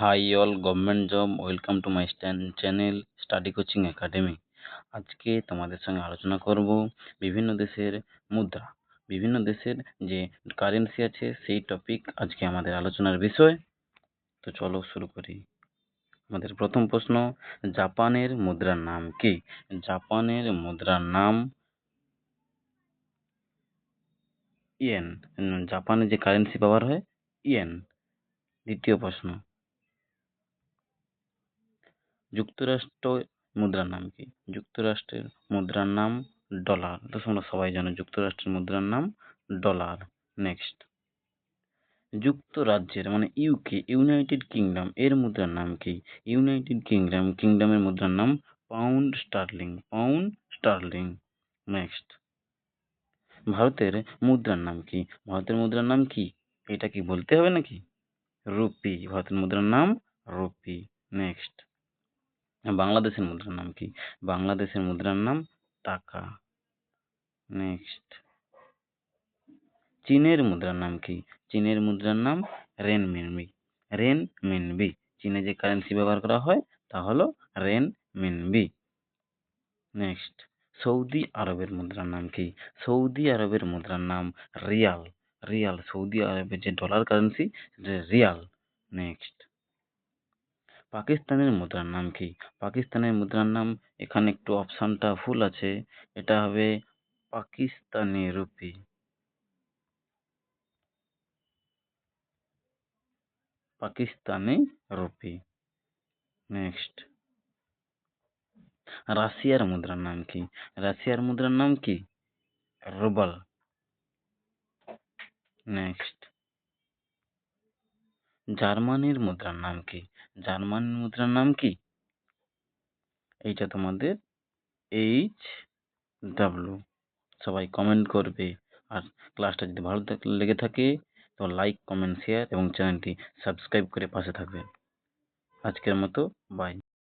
Hi all government job welcome to my channel study coaching academy আজকে তোমাদের সঙ্গে আলোচনা করব বিভিন্ন দেশের মুদ্রা, বিভিন্ন দেশের যে কারেন্সি আছে সেই টপিক আজকে আমাদের আলোচনার বিষয়। তো চলো শুরু করি। আমাদের প্রথম প্রশ্ন, জাপানের মুদ্রার নাম কি? জাপানের মুদ্রার নাম ইয়েন। জাপানে যে কারেন্সি ব্যবহার হয়, ইয়েন। দ্বিতীয় প্রশ্ন যুক্তরাষ্ট্র মুদ্রার নাম কি? যুক্তরাষ্ট্রের মুদ্রার নাম ডলার। তো তোমরা সবাই জানো যুক্তরাষ্ট্রের মুদ্রার নাম ডলার। নেক্সট যুক্তরাজ্যের মানে ইউকে ইউনাইটেড কিংডম এর মুদ্রার নাম কি? ইউনাইটেড কিংডম কিংডমের মুদ্রার নাম pound sterling pound sterling next ভারতের মুদ্রার নাম কি? ভারতের মুদ্রার নাম কি? এটা কি বলতে হবে নাকি? রুপি। ভারতের মুদ্রার নাম রুপি। নেক্সট বাংলাদেশের মুদ্রার নাম কি? বাংলাদেশের মুদ্রার নাম টাকা নেক্সট চীনের মুদ্রার নাম কি? চীনের মুদ্রার নাম রেন মিনবি রেন মিনবি চীনে যে কারেন্সি ব্যবহার করা হয়, তা হলো রেন মিনবি নেক্সট সৌদি আরবের মুদ্রার নাম কি? সৌদি আরবের মুদ্রার নাম রিয়াল। রিয়াল, সৌদি আরবের যে ডলার কারেন্সি রিয়াল। নেক্সট পাকিস্তানের মুদ্রার নাম কি? পাকিস্তানের মুদ্রার নাম, এখানে একটু অপশানটা ভুল আছে। এটা হবে Pakistani rupee. Pakistani rupee. Next রাশিয়ার মুদ্রার নাম কি? রাশিয়ার মুদ্রার নাম কি? রুবল। নেক্সট জার্মানির মুদ্রার নাম কি? জার্মানির মুদ্রার নাম কি? এইটা তোমাদের এইচ ডাব্লু সবাই কমেন্ট করবে। আর ক্লাসটা যদি ভালো লেগে থাকে, তো লাইক কমেন্ট শেয়ার এবং চ্যানেলটি সাবস্ক্রাইব করে পাশে থাকবে। আজকের মতো বাই